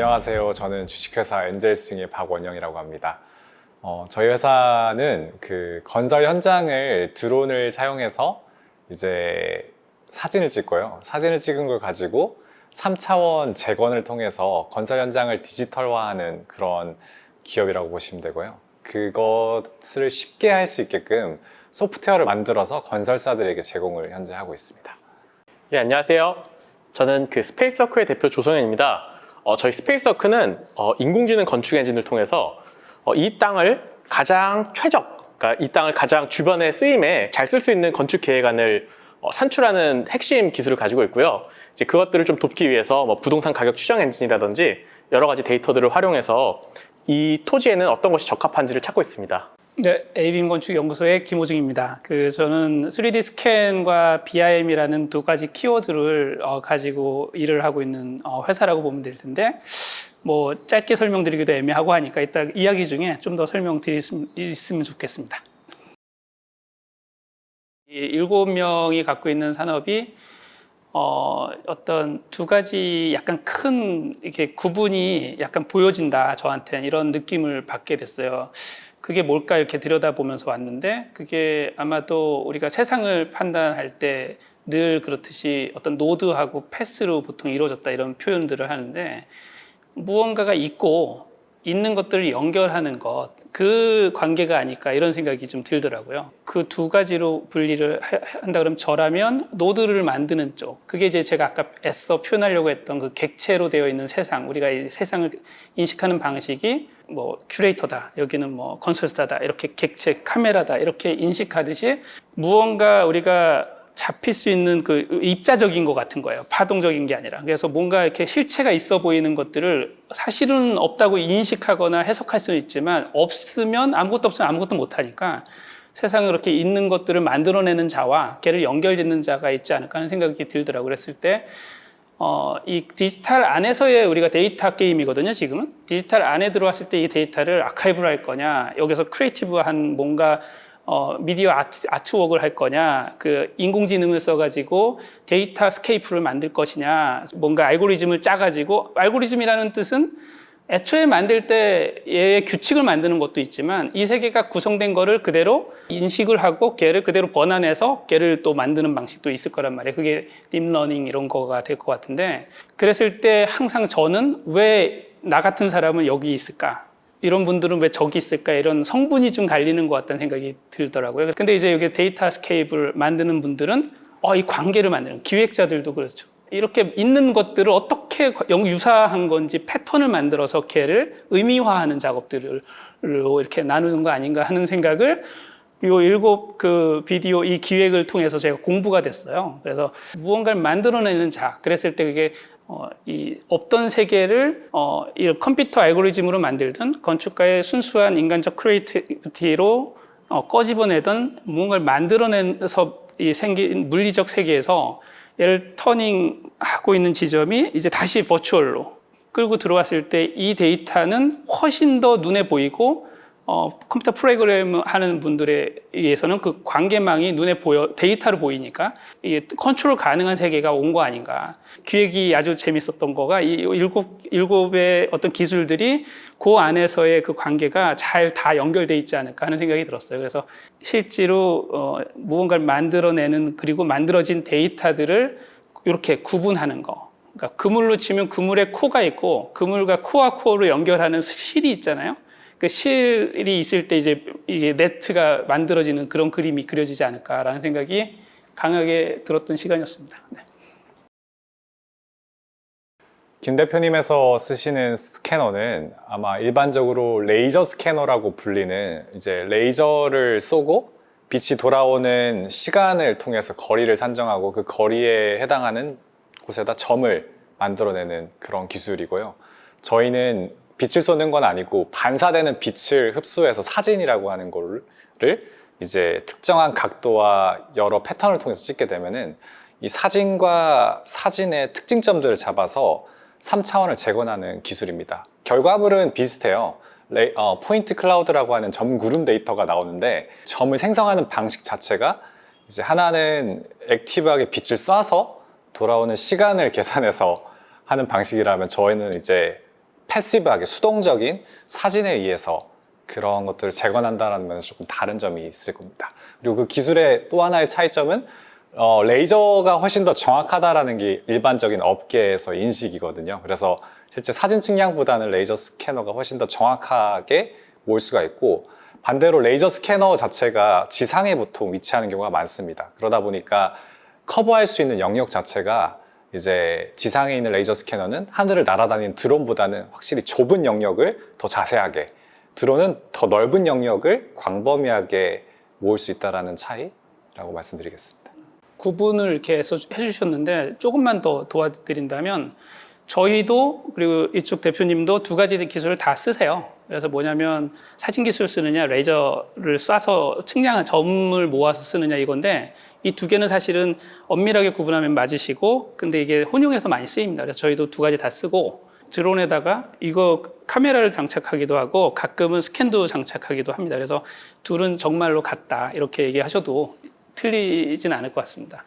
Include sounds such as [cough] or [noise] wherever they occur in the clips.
안녕하세요. 저는 주식회사 엔젤스중의 박원영이라고 합니다. 어, 저희 회사는 그 건설 현장을 드론을 사용해서 이제 사진을 찍고요. 사진을 찍은 걸 가지고 3차원 재건을 통해서 건설 현장을 디지털화하는 그런 기업이라고 보시면 되고요. 그것을 쉽게 할 수 있게끔 소프트웨어를 만들어서 건설사들에게 제공을 현재 하고 있습니다. 예, 안녕하세요. 저는 그 스페이스워크의 대표 조성현입니다. 어, 저희 스페이스워크는 어, 인공지능 건축 엔진을 통해서 어, 이 땅을 가장 최적, 그러니까 이 땅을 가장 주변의 쓰임에 잘 쓸 수 있는 건축 계획안을 어, 산출하는 핵심 기술을 가지고 있고요. 이제 그것들을 좀 돕기 위해서 뭐 부동산 가격 추정 엔진이라든지 여러 가지 데이터들을 활용해서 이 토지에는 어떤 것이 적합한지를 찾고 있습니다. 네, 에이빔 건축 연구소의 김호중입니다. 그 저는 3D 스캔과 BIM이라는 두 가지 키워드를 어, 가지고 일을 하고 있는 어, 회사라고 보면 될 텐데 뭐 짧게 설명드리기도 애매하고 하니까 이따 이야기 중에 좀 더 설명드리면 좋겠습니다. 이 일곱 명이 갖고 있는 산업이 어, 어떤 두 가지 약간 큰 이렇게 구분이 약간 보여진다 저한테 이런 느낌을 받게 됐어요. 그게 뭘까 이렇게 들여다보면서 왔는데 그게 아마도 우리가 세상을 판단할 때 늘 그렇듯이 어떤 노드하고 패스로 보통 이루어졌다 이런 표현들을 하는데 무언가가 있고 있는 것들을 연결하는 것, 그 관계가 아닐까 이런 생각이 좀 들더라고요. 그 두 가지로 분리를 하- 한다 그러면 저라면 노드를 만드는 쪽, 그게 이제 제가 아까 애써 표현하려고 했던 그 객체로 되어 있는 세상, 우리가 이 세상을 인식하는 방식이 뭐 큐레이터다, 여기는 뭐 건설사다, 이렇게 객체 카메라다 이렇게 인식하듯이 무언가 우리가 잡힐 수 있는 그 입자적인 것 같은 거예요. 파동적인 게 아니라. 그래서 뭔가 이렇게 실체가 있어 보이는 것들을 사실은 없다고 인식하거나 해석할 수는 있지만 없으면 아무것도 없으면 아무것도 못 하니까 세상에 그렇게 있는 것들을 만들어내는 자와 걔를 연결 짓는 자가 있지 않을까 하는 생각이 들더라고요. 그랬을 때 어, 이 디지털 안에서의 우리가 데이터 게임이거든요, 지금은. 디지털 안에 들어왔을 때 이 데이터를 아카이브를 할 거냐, 여기서 크리에이티브한 뭔가 어, 미디어 아트, 아트웍을 할 거냐, 그 인공지능을 써가지고 데이터 스케이프를 만들 것이냐, 뭔가 알고리즘을 짜가지고, 알고리즘이라는 뜻은 애초에 만들 때 얘의 규칙을 만드는 것도 있지만 이 세계가 구성된 거를 그대로 인식을 하고 걔를 그대로 번안해서 걔를 또 만드는 방식도 있을 거란 말이에요. 그게 딥러닝 이런 거가 될 것 같은데 그랬을 때 항상 저는 왜 나 같은 사람은 여기 있을까? 이런 분들은 왜 저기 있을까? 이런 성분이 좀 갈리는 것 같다는 생각이 들더라고요. 근데 이제 여기 데이터 스케이프를 만드는 분들은 어, 이 관계를 만드는 기획자들도 그렇죠. 이렇게 있는 것들을 어떻게 영- 유사한 건지 패턴을 만들어서 걔를 의미화하는 작업들을 이렇게 나누는 거 아닌가 하는 생각을 요 일곱 그 비디오 이 기획을 통해서 제가 공부가 됐어요. 그래서 무언가를 만들어내는 자, 그랬을 때 그게 어, 이 없던 세계를 어, 이 컴퓨터 알고리즘으로 만들든 건축가의 순수한 인간적 크리에이티비티로 어, 꺼집어내던 무언가를 만들어내서 이 생긴 물리적 세계에서 얘를 터닝하고 있는 지점이 이제 다시 버추얼로 끌고 들어왔을 때 이 데이터는 훨씬 더 눈에 보이고 어, 컴퓨터 프로그램 하는 분들에 의해서는 그 관계망이 눈에 보여 데이터로 보이니까 이게 컨트롤 가능한 세계가 온 거 아닌가 기획이 아주 재밌었던 거가 이 일곱 일곱의 어떤 기술들이 그 안에서의 그 관계가 잘 다 연결돼 있지 않을까 하는 생각이 들었어요. 그래서 실제로 어, 무언가를 만들어내는 그리고 만들어진 데이터들을 이렇게 구분하는 거. 그러니까 그물로 치면 그물에 코가 있고 그물과 코와 코를 연결하는 실이 있잖아요. 그 실이 있을 때 이제 이게 네트가 만들어지는 그런 그림이 그려지지 않을까라는 생각이 강하게 들었던 시간이었습니다. 네. 김 대표님에서 쓰시는 스캐너는 아마 일반적으로 레이저 스캐너라고 불리는 이제 레이저를 쏘고 빛이 돌아오는 시간을 통해서 거리를 산정하고 그 거리에 해당하는 곳에다 점을 만들어내는 그런 기술이고요. 저희는 빛을 쏘는 건 아니고 반사되는 빛을 흡수해서 사진이라고 하는 거를 이제 특정한 각도와 여러 패턴을 통해서 찍게 되면은 이 사진과 사진의 특징점들을 잡아서 3차원을 재건하는 기술입니다. 결과물은 비슷해요. 레이- 어, 포인트 클라우드라고 하는 점 구름 데이터가 나오는데 점을 생성하는 방식 자체가 이제 하나는 액티브하게 빛을 쏴서 돌아오는 시간을 [laughs] 계산해서 하는 방식이라면 저희는 이제 패시브하게 수동적인 사진에 의해서 그런 것들을 재건한다는 면에서 조금 다른 점이 있을 겁니다. 그리고 그 기술의 또 하나의 차이점은 어, 레이저가 훨씬 더 정확하다라는 게 일반적인 업계에서 인식이거든요. 그래서 실제 사진 측량보다는 레이저 스캐너가 훨씬 더 정확하게 모을 수가 있고 반대로 레이저 스캐너 자체가 지상에 보통 위치하는 경우가 많습니다. 그러다 보니까 커버할 수 있는 영역 자체가 이제 지상에 있는 레이저 스캐너는 하늘을 날아다니는 드론보다는 확실히 좁은 영역을 더 자세하게 드론은 더 넓은 영역을 광범위하게 모을 수 있다라는 차이라고 말씀드리겠습니다. 구분을 이렇게 해주셨는데 조금만 더 도와드린다면 저희도 그리고 이쪽 대표님도 두 가지 기술을 다 쓰세요. 그래서 뭐냐면 사진 기술 쓰느냐 레이저를 쏴서 측량한 점을 모아서 쓰느냐 이건데 이 두 개는 사실은 엄밀하게 구분하면 맞으시고 근데 이게 혼용해서 많이 쓰입니다. 그래서 저희도 두 가지 다 쓰고 드론에다가 이거 카메라를 장착하기도 하고 가끔은 스캔도 장착하기도 합니다. 그래서 둘은 정말로 같다 이렇게 얘기하셔도 틀리진 않을 것 같습니다.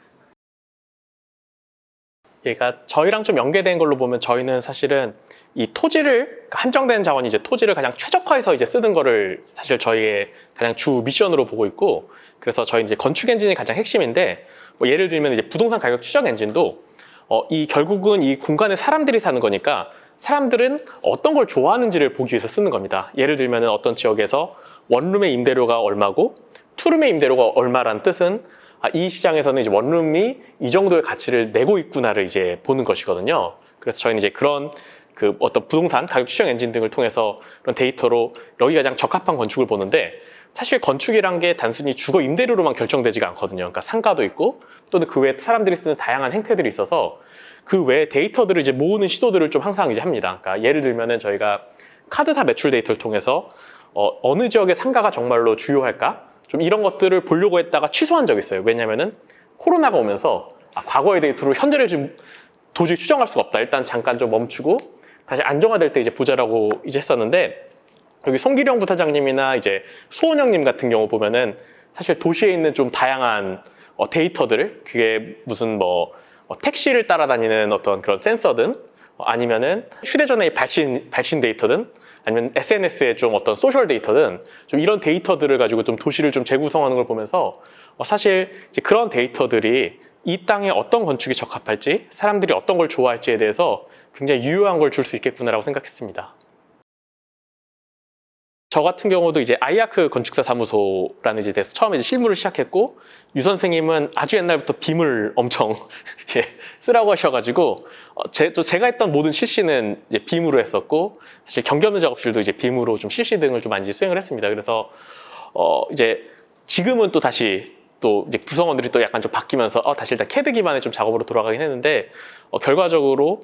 얘가 저희랑 좀 연계된 걸로 보면 저희는 사실은 이 토지를 한정된 자원이 이제 토지를 가장 최적화해서 이제 쓰는 거를 사실 저희의 가장 주 미션으로 보고 있고 그래서 저희 이제 건축 엔진이 가장 핵심인데 뭐 예를 들면 이제 부동산 가격 추적 엔진도 어, 이 결국은 이 공간에 사람들이 사는 거니까 사람들은 어떤 걸 좋아하는지를 보기 위해서 쓰는 겁니다. 예를 들면 어떤 지역에서 원룸의 임대료가 얼마고 투룸의 임대료가 얼마란 뜻은 아, 이 시장에서는 이제 원룸이 이 정도의 가치를 내고 있구나를 이제 보는 것이거든요. 그래서 저희는 이제 그런 그 어떤 부동산 가격 추정 엔진 등을 통해서 그런 데이터로 여기 가장 적합한 건축을 보는데 사실 건축이란 게 단순히 주거 임대료로만 결정되지가 않거든요. 그러니까 상가도 있고 또는 그 외에 사람들이 쓰는 다양한 행태들이 있어서 그 외에 데이터들을 이제 모으는 시도들을 좀 항상 이제 합니다. 그러니까 예를 들면은 저희가 카드사 매출 데이터를 통해서 어, 어느 지역의 상가가 정말로 주요할까? 좀 이런 것들을 보려고 했다가 취소한 적이 있어요. 왜냐면은 코로나가 오면서 아, 과거의 데이터로 현재를 좀 도저히 추정할 수가 없다. 일단 잠깐 좀 멈추고 다시 안정화될 때 이제 보자라고 이제 했었는데 여기 송기령 부사장님이나 이제 수원영님 같은 경우 보면은 사실 도시에 있는 좀 다양한 어, 데이터들 그게 무슨 뭐 어, 택시를 따라다니는 어떤 그런 센서든 어, 아니면은 휴대전화의 발신 발신 데이터든 아니면 SNS의 좀 어떤 소셜 데이터든 좀 이런 데이터들을 가지고 좀 도시를 좀 재구성하는 걸 보면서 어, 사실 이제 그런 데이터들이 이 땅에 어떤 건축이 적합할지 사람들이 어떤 걸 좋아할지에 대해서 굉장히 유효한 걸 줄 수 있겠구나라고 생각했습니다. 저 같은 경우도 이제 아이아크 건축사 사무소라는 이제 데서 처음에 이제 실무를 시작했고 유 선생님은 아주 옛날부터 빔을 엄청 [laughs] 예, 쓰라고 하셔가지고 어, 제, 저 제가 했던 모든 실시는 이제 빔으로 했었고 사실 없는 작업실도 이제 빔으로 좀 실시 등을 좀 많이 수행을 했습니다. 그래서 어 이제 지금은 또 다시 또 이제 구성원들이 또 약간 좀 바뀌면서 어, 다시 일단 캐드 기반의 좀 작업으로 돌아가긴 했는데 어, 결과적으로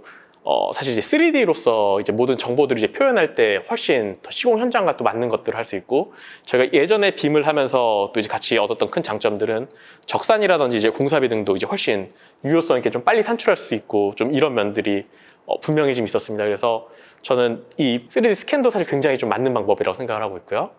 어, 사실 이제 3D로서 이제 모든 정보들을 이제 표현할 때 훨씬 더 시공 현장과 또 맞는 것들을 할 수 있고 저희가 예전에 빔을 하면서 또 이제 같이 얻었던 큰 장점들은 적산이라든지 이제 공사비 등도 이제 훨씬 유효성 있게 좀 빨리 산출할 수 있고 좀 이런 면들이 어, 분명히 좀 있었습니다. 그래서 저는 이 3D 스캔도 사실 굉장히 좀 맞는 방법이라고 생각을 하고 있고요.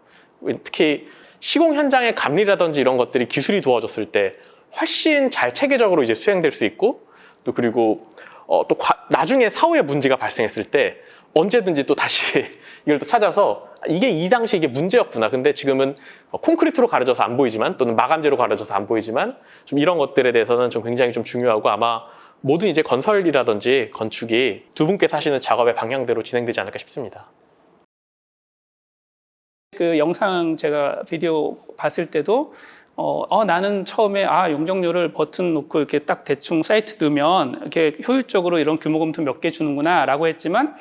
특히 시공 현장의 감리라든지 이런 것들이 기술이 도와줬을 때 훨씬 잘 체계적으로 이제 수행될 수 있고 또 그리고 어, 또 과- 나중에 사후에 문제가 발생했을 때 언제든지 또 다시 [laughs] 이걸 또 찾아서 이게 이 당시 이게 문제였구나. 근데 지금은 어, 콘크리트로 가려져서 안 보이지만 또는 마감재로 가려져서 안 보이지만 좀 이런 것들에 대해서는 좀 굉장히 좀 중요하고 아마 모든 이제 건설이라든지 건축이 두 분께서 하시는 작업의 방향대로 진행되지 않을까 싶습니다. 그 영상 제가 비디오 봤을 때도 어, 어, 나는 처음에 아 용적료를 버튼 놓고 이렇게 딱 대충 사이트 넣으면 이렇게 효율적으로 이런 규모 검토 몇 개 주는구나라고 했지만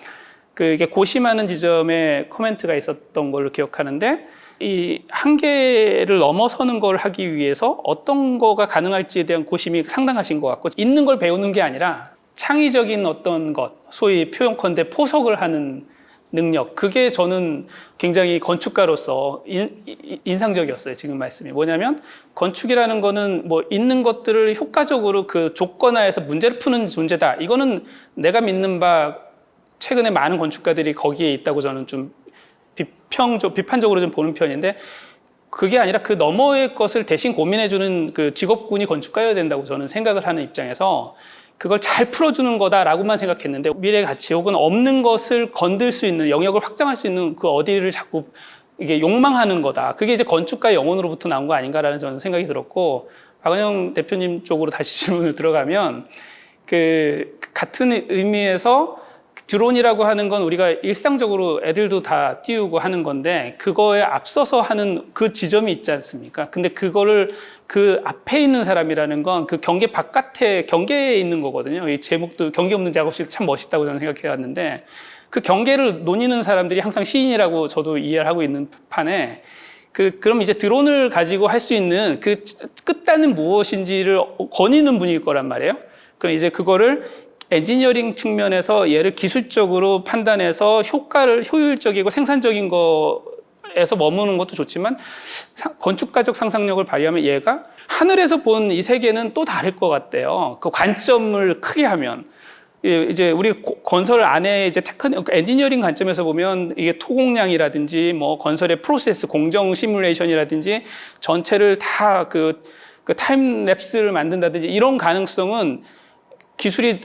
그 이게 고심하는 지점에 코멘트가 있었던 걸로 기억하는데 이 한계를 넘어서는 걸 하기 위해서 어떤 거가 가능할지에 대한 고심이 상당하신 것 같고 있는 걸 배우는 게 아니라 창의적인 어떤 것 소위 표현컨대 포석을 하는 능력. 그게 저는 굉장히 건축가로서 인, 인- 인상적이었어요 지금 말씀이. 뭐냐면 건축이라는 거는 뭐 있는 것들을 효과적으로 그 조건화해서 문제를 푸는 존재다. 이거는 내가 믿는 바 최근에 많은 건축가들이 거기에 있다고 저는 좀 비평적 비판적으로 좀 보는 편인데 그게 아니라 그 너머의 것을 대신 고민해주는 그 직업군이 건축가여야 된다고 저는 생각을 하는 입장에서 그걸 잘 풀어주는 거다라고만 생각했는데 미래 가치 혹은 없는 것을 건들 수 있는 영역을 확장할 수 있는 그 어디를 자꾸 이게 욕망하는 거다. 그게 이제 건축가의 영혼으로부터 나온 거 아닌가라는 저는 생각이 들었고 박은영 대표님 쪽으로 다시 [laughs] 질문을 들어가면 그 같은 의미에서 드론이라고 하는 건 우리가 일상적으로 애들도 다 띄우고 하는 건데 그거에 앞서서 하는 그 지점이 있지 않습니까? 근데 그거를 그 앞에 있는 사람이라는 건 그 경계 바깥에 경계에 있는 거거든요. 이 제목도 경계 없는 작업실 참 멋있다고 저는 생각해 왔는데 그 경계를 논의는 사람들이 항상 시인이라고 저도 이해를 하고 있는 판에 그 그럼 이제 드론을 가지고 할 수 있는 그 끝단은 무엇인지를 거니는 분일 거란 말이에요. 그럼 이제 그거를 엔지니어링 측면에서 얘를 기술적으로 판단해서 효과를 효율적이고 생산적인 거에서 머무는 것도 좋지만 상- 건축가적 상상력을 발휘하면 얘가 하늘에서 본 이 세계는 또 다를 것 같대요. 그 관점을 크게 하면. 예, 이제 우리 고- 건설 안에 이제 테크니 엔지니어링 관점에서 보면 이게 토공량이라든지 뭐 건설의 프로세스 공정 시뮬레이션이라든지 전체를 다그 그 타임랩스를 만든다든지 이런 가능성은 기술이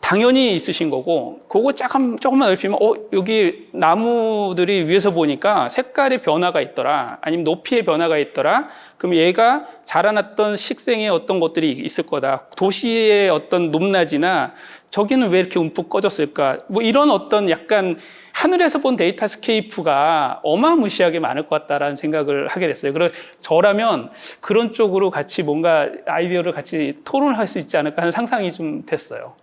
당연히 있으신 거고 그거 조금 조금만 넓히면 어 여기 나무들이 위에서 보니까 색깔의 변화가 있더라 아니면 높이의 변화가 있더라 그럼 얘가 자라났던 식생의 어떤 것들이 있을 거다 도시의 어떤 높낮이나 저기는 왜 이렇게 움푹 꺼졌을까 뭐 이런 어떤 약간 하늘에서 본 데이터 스케이프가 어마무시하게 많을 것 같다라는 생각을 하게 됐어요. 그래서 저라면 그런 쪽으로 같이 뭔가 아이디어를 같이 토론을 할수 있지 않을까 하는 상상이 좀 됐어요.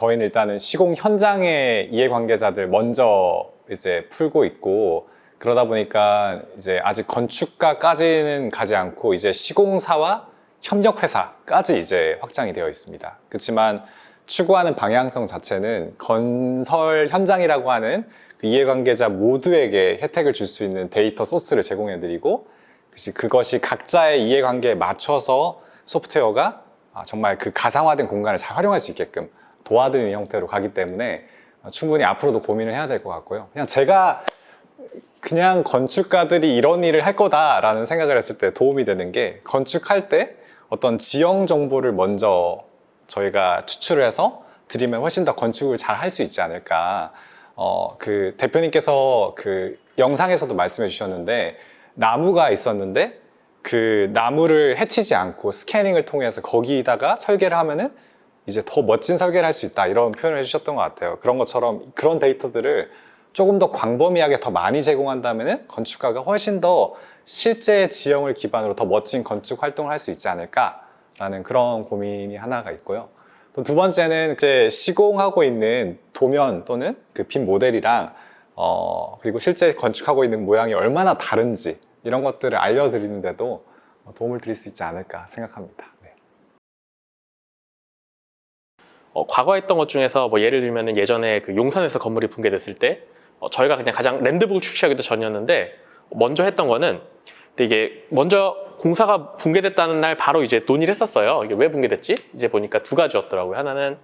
저희는 일단은 시공 현장의 이해관계자들 먼저 이제 풀고 있고 그러다 보니까 이제 아직 건축가까지는 가지 않고 이제 시공사와 협력회사까지 이제 확장이 되어 있습니다. 그렇지만 추구하는 방향성 자체는 건설 현장이라고 하는 그 이해관계자 모두에게 혜택을 줄 수 있는 데이터 소스를 제공해드리고 그것이- 각자의 이해관계에 맞춰서 소프트웨어가 아, 정말 그 가상화된 공간을 잘 활용할 수 있게끔 도와드리는 형태로 가기 때문에 충분히 앞으로도 고민을 해야 될 것 같고요. 그냥 제가 그냥 건축가들이 이런 일을 할 거다라는 생각을 했을 때 도움이 되는 게 건축할 때 어떤 지형 정보를 먼저 저희가 추출을 해서 드리면 훨씬 더 건축을 잘 할 수 있지 않을까. 어, 그 대표님께서 그 영상에서도 말씀해 주셨는데 나무가 있었는데 그 나무를 해치지 않고 스캐닝을 통해서 거기다가 설계를 하면은 이제 더 멋진 설계를 할 수 있다 이런 표현을 해주셨던 것 같아요. 그런 것처럼 그런 데이터들을 조금 더 광범위하게 더 많이 제공한다면은 건축가가 훨씬 더 실제 지형을 기반으로 더 멋진 건축 활동을 할 수 있지 않을까라는 그런 고민이 하나가 있고요. 또 두 번째는 이제 시공하고 있는 도면 또는 그빈 모델이랑 어 그리고 실제 건축하고 있는 모양이 얼마나 다른지 이런 것들을 알려드리는데도 도움을 드릴 수 있지 않을까 생각합니다. 어, 과거 했던 것 중에서 뭐 예를 들면 예전에 그 용산에서 건물이 붕괴됐을 때 어, 저희가 그냥 가장 랜드북을 출시하기도 전이었는데 먼저 했던 거는 이게 먼저 공사가 붕괴됐다는 날 바로 이제 논의를 했었어요. 이게 왜 붕괴됐지? 이제 보니까 두 가지였더라고요. 하나는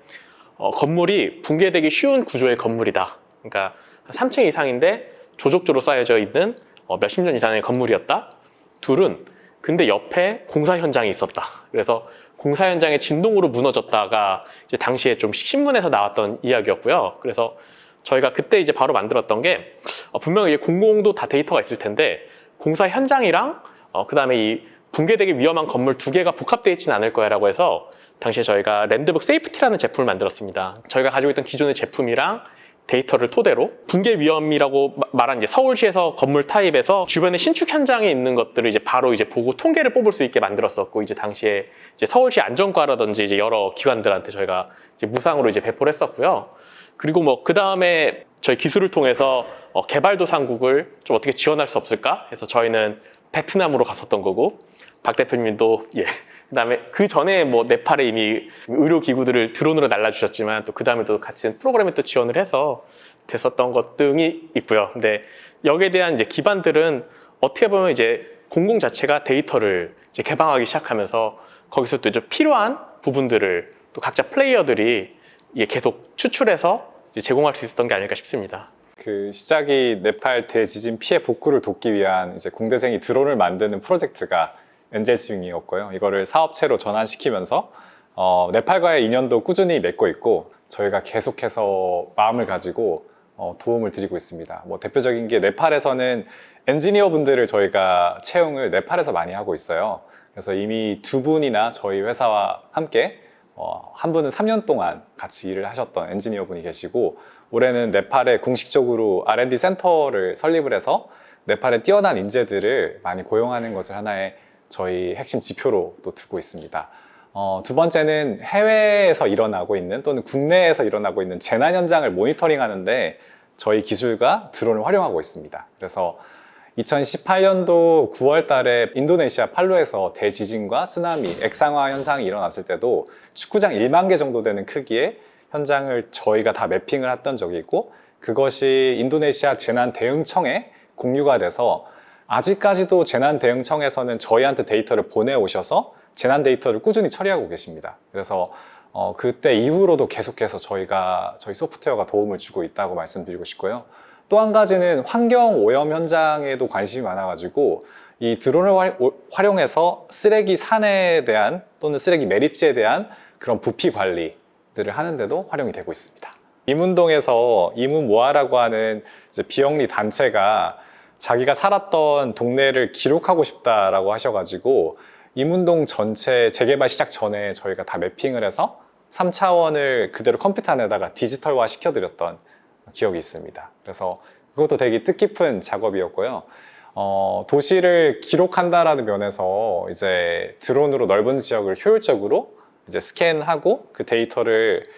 어, 건물이 붕괴되기 쉬운 구조의 건물이다. 그러니까 3층 이상인데 조족조로 쌓여져 있는 어, 몇십 년 이상의 건물이었다. 둘은 근데 옆에 공사 현장이 있었다. 그래서 공사 현장의 진동으로 무너졌다가 이제 당시에 좀 신문에서 나왔던 이야기였고요. 그래서 저희가 그때 이제 바로 만들었던 게 어, 분명히 공공도 다 데이터가 있을 텐데 공사 현장이랑 어, 그다음에 이 붕괴되기 위험한 건물 두 개가 복합되어 있지는 않을 거야라고 해서 당시에 저희가 랜드북 세이프티라는 제품을 만들었습니다. 저희가 가지고 있던 기존의 제품이랑 데이터를 토대로 붕괴 위험이라고 마- 말한 이제 서울시에서 건물 타입에서 주변에 신축 현장에 있는 것들을 이제 바로 이제 보고 통계를 뽑을 수 있게 만들었었고 이제 당시에 이제 서울시 안전과라든지 이제 여러 기관들한테 저희가 이제 무상으로 이제 배포를 했었고요. 그리고 뭐 그 다음에 저희 기술을 통해서 어, 개발도상국을 좀 어떻게 지원할 수 없을까 해서 저희는 베트남으로 갔었던 거고 박 대표님도 예. 그다음에 그 전에 뭐 네팔에 이미 의료 기구들을 드론으로 날라주셨지만 또 그 다음에 또 같이 프로그램에 또 지원을 해서 됐었던 것 등이 있고요. 근데 여기에 대한 이제 기반들은 어떻게 보면 이제 공공 자체가 데이터를 이제 개방하기 시작하면서 거기서 또 이제 필요한 부분들을 또 각자 플레이어들이 계속 추출해서 제공할 수 있었던 게 아닐까 싶습니다. 그 시작이 네팔 대지진 피해 복구를 돕기 위한 이제 공대생이 드론을 만드는 프로젝트가 엔젤 스윙이었고요. 이거를 사업체로 전환시키면서 어, 네팔과의 인연도 꾸준히 맺고 있고 저희가 계속해서 마음을 가지고 어, 도움을 드리고 있습니다. 뭐 대표적인 게 네팔에서는 엔지니어 분들을 저희가 채용을 네팔에서 많이 하고 있어요. 그래서 이미 두 분이나 저희 회사와 함께 어, 한 분은 3년 동안 같이 일을 하셨던 엔지니어 분이 계시고 올해는 네팔에 공식적으로 R&D 센터를 설립을 해서 네팔의 뛰어난 인재들을 많이 고용하는 것을 하나의 저희 핵심 지표로 또 두고 있습니다. 어, 두 번째는 해외에서 일어나고 있는 또는 국내에서 일어나고 있는 재난 현장을 모니터링 하는데 저희 기술과 드론을 활용하고 있습니다. 그래서 2018년도 9월 달에 인도네시아 팔로에서 대지진과 쓰나미, 액상화 현상이 일어났을 때도 축구장 1만 개 정도 되는 크기의 현장을 저희가 다 매핑을 했던 적이 있고 그것이 인도네시아 재난 대응청에 공유가 돼서 아직까지도 재난 대응청에서는 저희한테 데이터를 보내오셔서 재난 데이터를 꾸준히 처리하고 계십니다. 그래서 어, 그때 이후로도 계속해서 저희가 저희 소프트웨어가 도움을 주고 있다고 말씀드리고 싶고요. 또 한 가지는 환경 오염 현장에도 관심이 많아가지고 이 드론을 활용해서 쓰레기 산에 대한 또는 쓰레기 매립지에 대한 그런 부피 관리들을 하는데도 활용이 되고 있습니다. 이문동에서 이문모아라고 하는 비영리 단체가 자기가 살았던 동네를 기록하고 싶다라고 하셔가지고 이문동 전체 재개발 시작 전에 저희가 다 매핑을 해서 3차원을 그대로 컴퓨터 안에다가 디지털화 시켜드렸던 기억이 있습니다. 그래서 그것도 되게 뜻깊은 작업이었고요. 어, 도시를 기록한다라는 면에서 이제 드론으로 넓은 지역을 효율적으로 이제 스캔하고 그 데이터를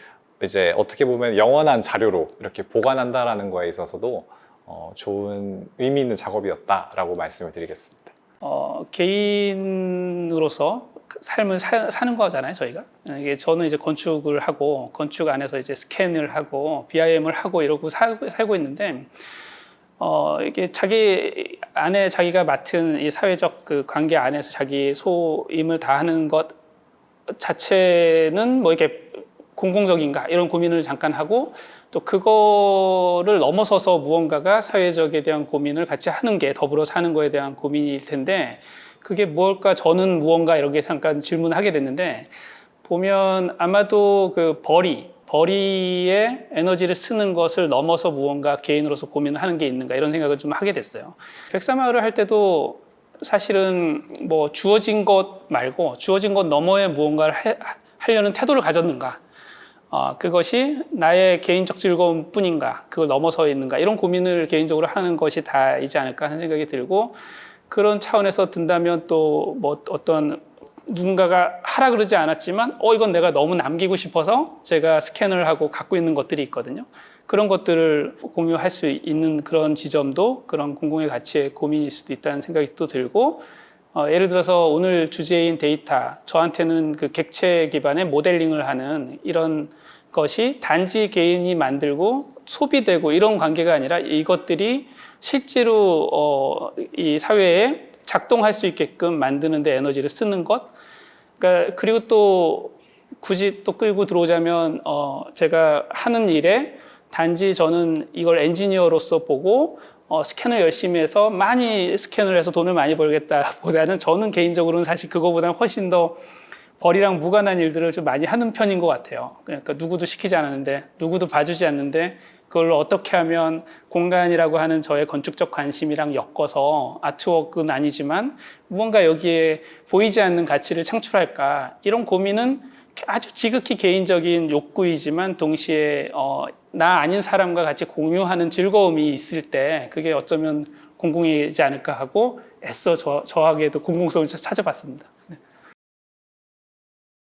이제 어떻게 보면 영원한 자료로 이렇게 보관한다라는 거에 있어서도 어, 좋은 의미 있는 작업이었다라고 말씀을 드리겠습니다. 어, 개인으로서 그 삶을 사, 사는 거잖아요, 저희가. 이게 저는 이제 건축을 하고 건축 안에서 이제 스캔을 하고 BIM을 하고 이러고 살, 살고 있는데 어, 이게 자기 안에 자기가 맡은 이 사회적 그 관계 안에서 자기 소임을 다하는 것 자체는 뭐 이렇게 공공적인가 이런 고민을 잠깐 하고 또 그거를 넘어서서 무언가가 사회적에 대한 고민을 같이 하는 게 더불어 사는 거에 대한 고민일 텐데 그게 무엇일까 저는 무언가 이렇게 잠깐 질문하게 됐는데 보면 아마도 그 벌이 벌이에 에너지를 쓰는 것을 넘어서 무언가 개인으로서 고민을 하는 게 있는가 이런 생각을 좀 하게 됐어요. 백사마을을 할 때도 사실은 뭐 주어진 것 말고 주어진 것 너머에 무언가를 해- 하려는 태도를 가졌는가 어, 그것이 나의 개인적 즐거움 뿐인가, 그걸 넘어서 있는가, 이런 고민을 개인적으로 하는 것이 다이지 않을까 하는 생각이 들고, 그런 차원에서 든다면 또 뭐 어떤 누군가가 하라 그러지 않았지만, 어, 이건 내가 너무 남기고 싶어서 제가 스캔을 하고 갖고 있는 것들이 있거든요. 그런 것들을 공유할 수 있는 그런 지점도 그런 공공의 가치의 고민일 수도 있다는 생각이 또 들고, 어, 예를 들어서 오늘 주제인 데이터, 저한테는 그 객체 기반의 모델링을 하는 이런 것이 단지 개인이 만들고 소비되고 이런 관계가 아니라 이것들이 실제로 어, 이 사회에 작동할 수 있게끔 만드는데 에너지를 쓰는 것. 그러니까 그리고 또 굳이 또 끌고 들어오자면 어, 제가 하는 일에 단지 저는 이걸 엔지니어로서 보고 어, 스캔을 열심히 해서 많이 스캔을 해서 돈을 많이 벌겠다 보다는 저는 개인적으로는 사실 그거보다는 훨씬 더 벌이랑 무관한 일들을 좀 많이 하는 편인 것 같아요. 그러니까 누구도 시키지 않았는데, 누구도 봐주지 않는데, 그걸 어떻게 하면 공간이라고 하는 저의 건축적 관심이랑 엮어서 아트워크는 아니지만 무언가 여기에 보이지 않는 가치를 창출할까 이런 고민은 아주 지극히 개인적인 욕구이지만 동시에 어, 나 아닌 사람과 같이 공유하는 즐거움이 있을 때 그게 어쩌면 공공이지 않을까 하고 애써 저, 저에게도 공공성을 찾- 찾아봤습니다. 네.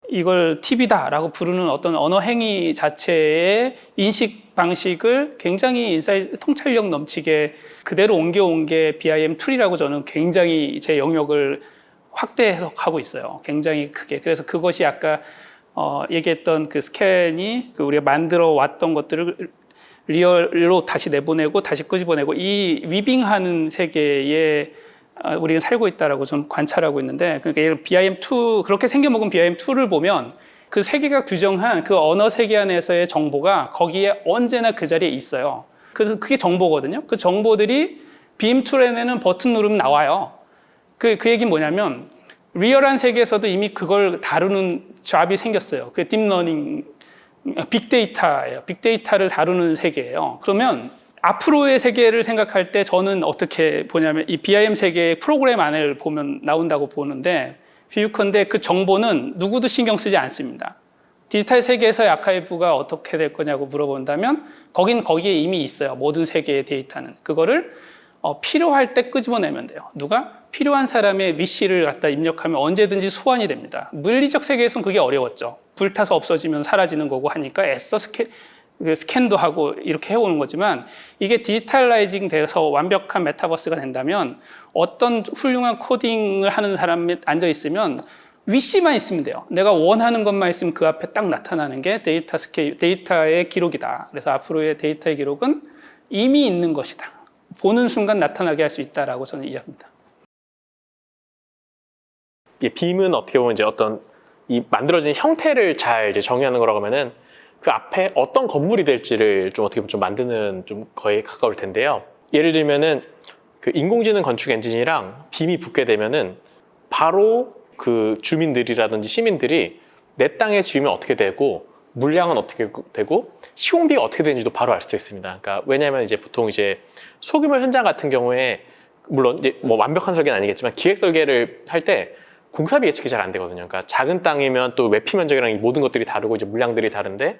이걸 팁이다라고 부르는 어떤 언어 행위 자체의 인식 방식을 굉장히 인사이트 통찰력 넘치게 그대로 옮겨온 게 BIM 툴이라고 저는 굉장히 제 영역을 확대 해석하고 있어요. 굉장히 크게. 그래서 그것이 아까 어, 얘기했던 그 스캔이 그 우리가 만들어 왔던 것들을 리얼로 다시 내보내고 다시 끄집어내고 이 위빙하는 세계에 아, 우리는 살고 있다라고 좀 관찰하고 있는데 그러니까 예를 BIM2 그렇게 생겨먹은 BIM2를 보면 그 세계가 규정한 그 언어 세계 안에서의 정보가 거기에 언제나 그 자리에 있어요. 그래서 그게 정보거든요. 그 정보들이 BIM2에는 버튼 누르면 나와요. 그, 그 얘기는 뭐냐면 리얼한 세계에서도 이미 그걸 다루는 잡이 생겼어요. 그 딥러닝, 빅데이터예요. 빅데이터를 다루는 세계예요. 그러면 앞으로의 세계를 생각할 때 저는 어떻게 보냐면 이 BIM 세계의 프로그램 안을 보면 나온다고 보는데 비유컨대 그 정보는 누구도 신경 쓰지 않습니다. 디지털 세계에서의 아카이브가 어떻게 될 거냐고 물어본다면 거긴 거기에 이미 있어요. 모든 세계의 데이터는. 그거를 어, 필요할 때 끄집어내면 돼요. 누가? 필요한 사람의 위시를 갖다 입력하면 언제든지 소환이 됩니다. 물리적 세계에선 그게 어려웠죠. 불타서 없어지면 사라지는 거고 하니까 애써 스캔, 그 스캔도 하고 이렇게 해오는 거지만 이게 디지털라이징 돼서 완벽한 메타버스가 된다면 어떤 훌륭한 코딩을 하는 사람이 앉아 있으면 위시만 있으면 돼요. 내가 원하는 것만 있으면 그 앞에 딱 나타나는 게 데이터 스케일, 데이터의 기록이다. 그래서 앞으로의 데이터의 기록은 이미 있는 것이다. 보는 순간 나타나게 할 수 있다라고 저는 이해합니다. 이 빔은 어떻게 보면 이제 어떤 이 만들어진 형태를 잘 이제 정의하는 거라고 하면은 그 앞에 어떤 건물이 될지를 좀 어떻게 보면 좀 만드는 좀 거의 가까울 텐데요. 예를 들면은 그 인공지능 건축 엔진이랑 빔이 붙게 되면은 바로 그 주민들이라든지 시민들이 내 땅에 지으면 어떻게 되고 물량은 어떻게 되고 시공비가 어떻게 되는지도 바로 알 수 있습니다. 그러니까 왜냐하면 이제 보통 이제 소규모 현장 같은 경우에 물론 뭐 완벽한 설계는 아니겠지만 기획 설계를 할 때 공사비 예측이 잘 안 되거든요. 그러니까 작은 땅이면 또 외피 면적이랑 이 모든 것들이 다르고 이제 물량들이 다른데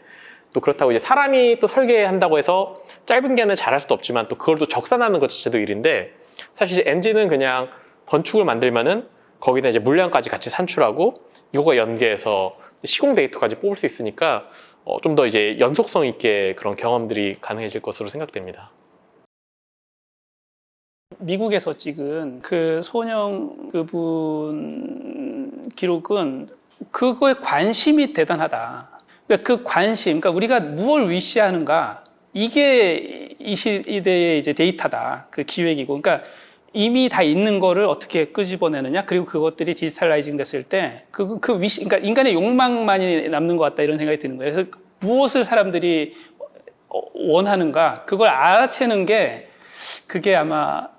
또 그렇다고 이제 사람이 또 설계한다고 해서 짧은 기간에 잘할 수도 없지만 또 그걸 또 적산하는 것 자체도 일인데 사실 이제 엔진은 그냥 건축을 만들면은 거기다 이제 물량까지 같이 산출하고 이거가 연계해서 시공 데이터까지 뽑을 수 있으니까 어, 좀 더 이제 연속성 있게 그런 경험들이 가능해질 것으로 생각됩니다. 미국에서 찍은 그 소년 그분 기록은 그거에 관심이 대단하다. 그러니까 그 관심, 그러니까 우리가 무엇을 위시하는가 이게 이 시대의 이제 데이터다. 그 기획이고, 그러니까 이미 다 있는 거를 어떻게 끄집어내느냐 그리고 그것들이 디지털라이징 됐을 때그그 위시, 그러니까 인간의 욕망만이 남는 것 같다 이런 생각이 드는 거예요. 그래서 무엇을 사람들이 어, 원하는가 그걸 알아채는 게 그게 아마 대-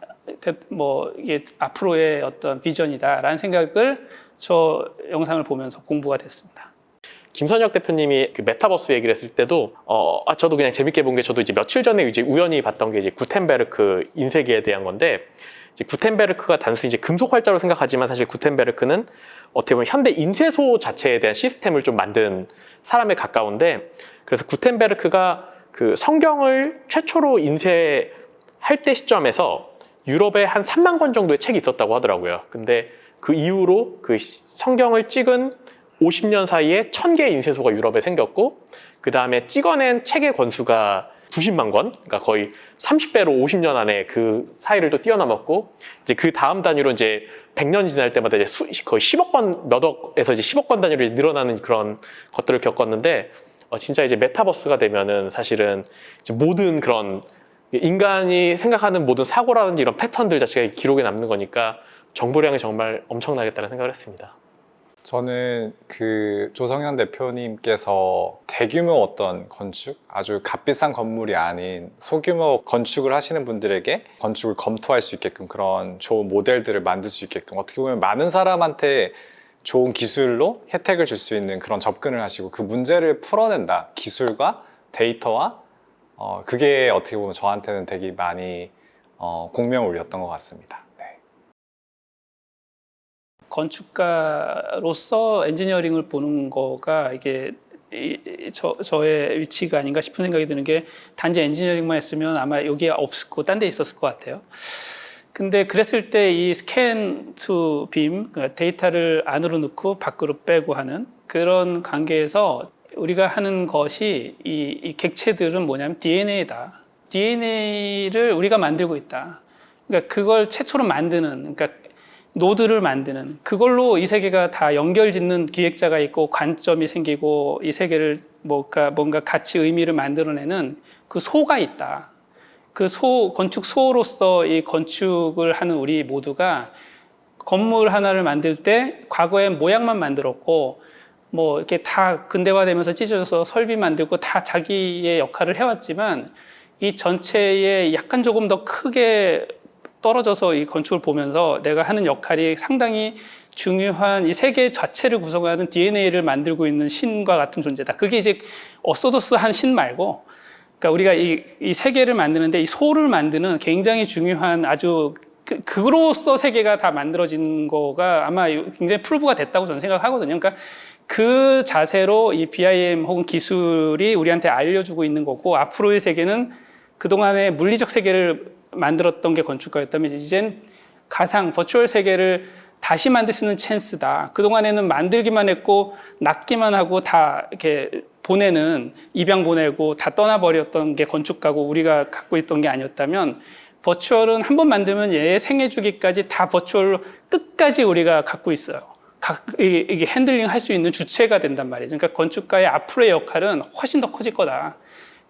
뭐 이게 앞으로의 어떤 비전이다라는 생각을 저 영상을 보면서 공부가 됐습니다. 김선혁 대표님이 그 메타버스 얘기를 했을 때도 어, 아, 저도 그냥 재밌게 본 게 저도 이제 며칠 전에 이제 우연히 봤던 게 이제 구텐베르크 인쇄기에 대한 건데 이제 구텐베르크가 단순히 이제 금속 활자로 생각하지만 사실 구텐베르크는 어떻게 보면 현대 인쇄소 자체에 대한 시스템을 좀 만든 사람에 가까운데 그래서 구텐베르크가 그 성경을 최초로 인쇄할 때 시점에서 유럽에 한 3만 권 정도의 책이 있었다고 하더라고요. 근데 그 이후로 그 시- 성경을 찍은 50년 사이에 1000개의 인쇄소가 유럽에 생겼고 그 다음에 찍어낸 책의 권수가 90만 권, 그러니까 거의 30배로 50년 안에 그 사이를 또 뛰어넘었고 이제 그 다음 단위로 이제 100년 지날 때마다 이제 수, 거의 10억 건, 몇 억에서 이제 10억 건 단위로 늘어나는 그런 것들을 겪었는데 어, 진짜 이제 메타버스가 되면은 사실은 모든 그런 인간이 생각하는 모든 사고라든지 이런 패턴들 자체가 기록에 남는 거니까 정보량이 정말 엄청나겠다는 생각을 했습니다. 저는 그 조성현 대표님께서 대규모 어떤 건축, 아주 값비싼 건물이 아닌 소규모 건축을 하시는 분들에게 건축을 검토할 수 있게끔 그런 좋은 모델들을 만들 수 있게끔 어떻게 보면 많은 사람한테 좋은 기술로 혜택을 줄 수 있는 그런 접근을 하시고 그 문제를 풀어낸다. 기술과 데이터와 어, 그게 어떻게 보면 저한테는 되게 많이 어, 공명을 울렸던 것 같습니다. 네. 건축가로서 엔지니어링을 보는 거가 이게 이- 이- 저, 저의 위치가 아닌가 싶은 생각이 드는 게 단지 엔지니어링만 했으면 아마 여기에 없었고 딴 데 있었을 것 같아요. 근데 그랬을 때 이 스캔 투 빔, 그러니까 데이터를 안으로 넣고 밖으로 빼고 하는 그런 관계에서 우리가 하는 것이 이, 이 객체들은 뭐냐면 DNA다. DNA를 우리가 만들고 있다. 그러니까 그걸 최초로 만드는, 그러니까 노드를 만드는 그걸로 이 세계가 다 연결 짓는 기획자가 있고 관점이 생기고 이 세계를 뭔가 뭔가 가치 의미를 만들어내는 그 소가 있다. 그 소 건축 소로서 이 건축을 하는 우리 모두가 건물 하나를 만들 때 과거에 모양만 만들었고 뭐 이렇게 다 근대화되면서 찢어져서 설비 만들고 다 자기의 역할을 해왔지만 이 전체에 약간 조금 더 크게 떨어져서 이 건축을 보면서 내가 하는 역할이 상당히 중요한 이 세계 자체를 구성하는 DNA를 만들고 있는 신과 같은 존재다. 그게 이제 어소도스한 신 말고, 그러니까 우리가 이, 이 세계를 만드는데 이 소를 만드는 굉장히 중요한 아주 그, 그로서 세계가 다 만들어진 거가 아마 굉장히 프루브가 됐다고 저는 생각하거든요. 그러니까 그 자세로 이 BIM 혹은 기술이 우리한테 알려주고 있는 거고 앞으로의 세계는 그동안의 물리적 세계를 만들었던 게 건축가였다면 이젠 가상 버추얼 세계를 다시 만들 수 있는 찬스다. 그동안에는 만들기만 했고 낚기만 하고 다 이렇게 보내는 입양 보내고 다 떠나버렸던 게 건축가고 우리가 갖고 있던 게 아니었다면 버추얼은 한 번 만들면 얘 생애 주기까지 다 버추얼로 끝까지 우리가 갖고 있어요. 각, 이게, 핸들링 할 수 있는 주체가 된단 말이죠. 그러니까 건축가의 앞으로의 역할은 훨씬 더 커질 거다.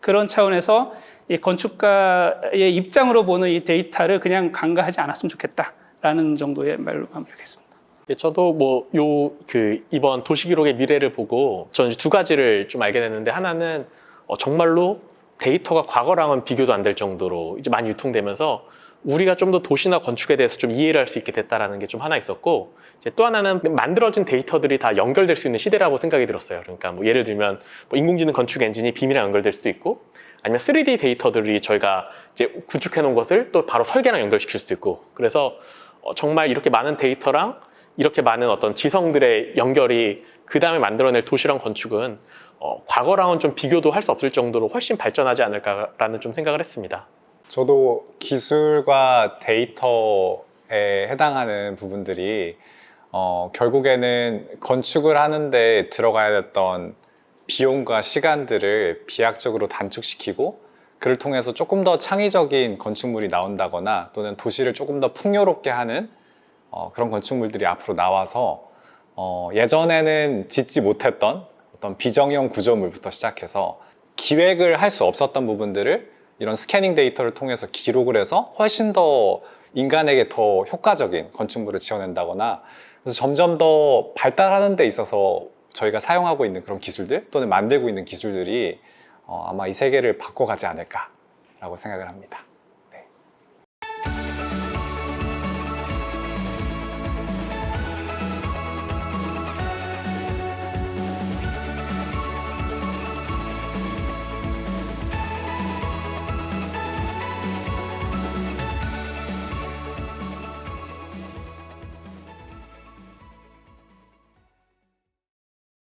그런 차원에서 이 건축가의 입장으로 보는 이 데이터를 그냥 간과하지 않았으면 좋겠다라는 정도의 말로 마무리하겠습니다. 예, 저도 뭐 요 그 이번 도시기록의 미래를 보고 저는 두 가지를 좀 알게 됐는데 하나는 어, 정말로 데이터가 과거랑은 비교도 안 될 정도로 이제 많이 유통되면서 우리가 좀 더 도시나 건축에 대해서 좀 이해를 할 수 있게 됐다라는 게 좀 하나 있었고 이제 또 하나는 만들어진 데이터들이 다 연결될 수 있는 시대라고 생각이 들었어요. 그러니까 뭐 예를 들면 뭐 인공지능 건축 엔진이 빔이랑 연결될 수도 있고 아니면 3D 데이터들이 저희가 이제 구축해 놓은 것을 또 바로 설계랑 연결시킬 수도 있고 그래서 어, 정말 이렇게 많은 데이터랑 이렇게 많은 어떤 지성들의 연결이 그 다음에 만들어낼 도시랑 건축은 어, 과거랑은 좀 비교도 할 수 없을 정도로 훨씬 발전하지 않을까라는 좀 생각을 했습니다. 저도 기술과 데이터에 해당하는 부분들이 어, 결국에는 건축을 하는데 들어가야 됐던 비용과 시간들을 비약적으로 단축시키고 그를 통해서 조금 더 창의적인 건축물이 나온다거나 또는 도시를 조금 더 풍요롭게 하는 어, 그런 건축물들이 앞으로 나와서 어, 예전에는 짓지 못했던 어떤 비정형 구조물부터 시작해서 기획을 할 수 없었던 부분들을 이런 스캐닝 데이터를 통해서 기록을 해서 훨씬 더 인간에게 더 효과적인 건축물을 지어낸다거나 그래서 점점 더 발달하는 데 있어서 저희가 사용하고 있는 그런 기술들 또는 만들고 있는 기술들이 어, 아마 이 세계를 바꿔가지 않을까라고 생각을 합니다.